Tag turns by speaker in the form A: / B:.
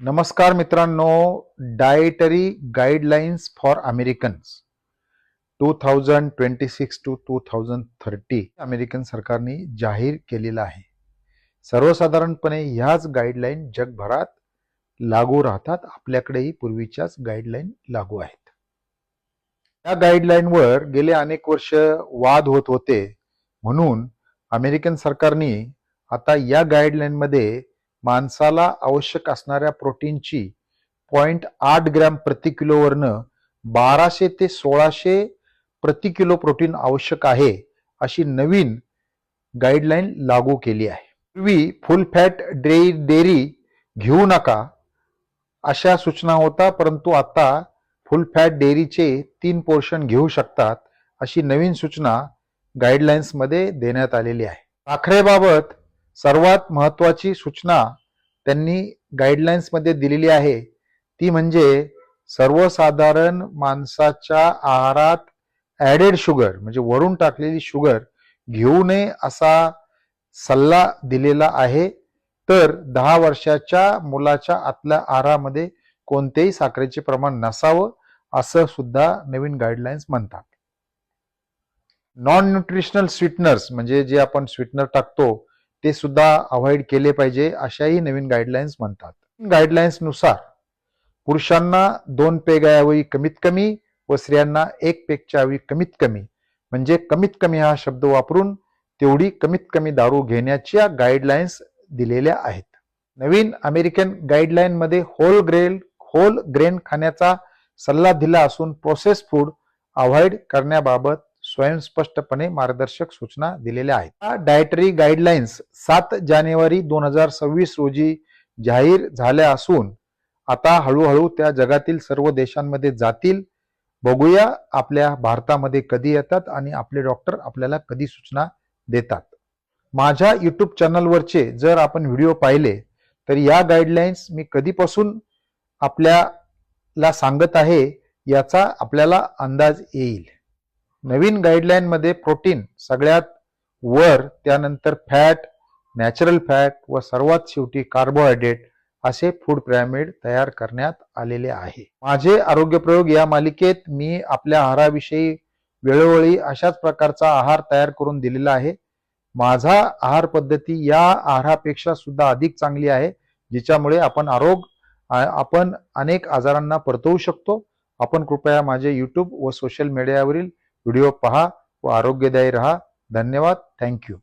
A: नमस्कार मित्रांनो dietary guidelines for Americans two thousand twenty six to two thousand thirty American सरकारने जाहीर केलेला आहे. सर्वसाधारणपणे ह्याच गाईडलाईन जगभरात लागू राहतात आपल्याकडेही पूर्वीच्याच गाईडलाईन लागू आहेत. या गाईडलाईनवर गेले अनेक वर्ष वाद होत होते. म्हणून अमेरिकन सरकारने आता या गाईडलाईनमध्ये माणसाला आवश्यक असणाऱ्या प्रोटीनची पॉईंट आठ ग्रॅम प्रति किलोवरनं बाराशे ते सोळाशे प्रति किलो प्रोटीन आवश्यक आहे अशी नवीन गाईडलाईन लागू केली आहे. पूर्वी फुल फॅट डे डेअरी घेऊ नका अशा सूचना होता परंतु आता फुल फॅट डेअरीचे तीन पोर्शन घेऊ शकतात अशी नवीन सूचना गाईडलाईन्समध्ये देण्यात आलेली आहे. साखरेबाबत सर्वात महत्वाची सूचना त्यांनी गाईडलाईन्समध्ये दिलेली आहे. ती म्हणजे सर्वसाधारण माणसाच्या आहारात ॲडेड शुगर म्हणजे वरून टाकलेली शुगर घेऊ नये असा सल्ला दिलेला आहे. तर दहा वर्षाच्या मुलाच्या आतल्या आहारामध्ये कोणतेही साखरेचे प्रमाण नसावं असं सुद्धा नवीन गाईडलाईन्स म्हणतात. नॉन न्यूट्रिशनल स्वीटनर्स म्हणजे जे आपण स्वीटनर टाकतो ते सुद्धा अवॉइड केले पाहिजे अशाही नवीन गाईडलाईन्स म्हणतात. गाईडलाईन्सनुसार पुरुषांना दोन पेगाऐवजी कमीत कमी व स्त्रियांना एक पेगच्या यावेळी कमीत कमी म्हणजे कमीत कमी हा शब्द वापरून तेवढी कमीत कमी दारू घेण्याच्या गाईडलाईन्स दिलेल्या आहेत. नवीन अमेरिकन गाईडलाईन मध्ये होल ग्रेल होल ग्रेन खाण्याचा सल्ला दिला असून प्रोसेस फूड अवॉइड करण्याबाबत स्वयंस्पष्टपणे मार्गदर्शक सूचना दिलेल्या आहेत. डायटरी गाईडलाईन्स सात जानेवारी दोन हजार सव्वीस रोजी जाहीर झाल्या असून आता हळूहळू त्या जगातील सर्व देशांमध्ये जातील. बघूया आपल्या भारतामध्ये कधी येतात आणि आपले डॉक्टर आपल्याला कधी सूचना देतात. माझ्या युट्यूब चॅनलवरचे जर आपण व्हिडिओ पाहिले तर या गाईडलाईन्स मी कधीपासून आपल्याला सांगत आहे याचा आपल्याला अंदाज येईल. नवीन गाईडलाईनमध्ये प्रोटीन सगळ्यात वर त्यानंतर फॅट नॅचरल फॅट व सर्वात शेवटी कार्बोहायड्रेट असे फूड पिरामिड तयार करण्यात आलेले आहे. माझे आरोग्य प्रयोग या मालिकेत मी आपल्या आहाराविषयी वेळोवेळी अशाच प्रकारचा आहार तयार करून दिलेला आहे. माझा आहार पद्धती या आहारापेक्षा सुद्धा अधिक चांगली आहे जिच्यामुळे आपण आरोग्य आपण अनेक आजारांना परतवू शकतो. आपण कृपया माझे यूट्यूब व सोशल मीडियावरील व्हिडिओ पहा व आरोग्यदायी रहा. धन्यवाद. थँक्यू.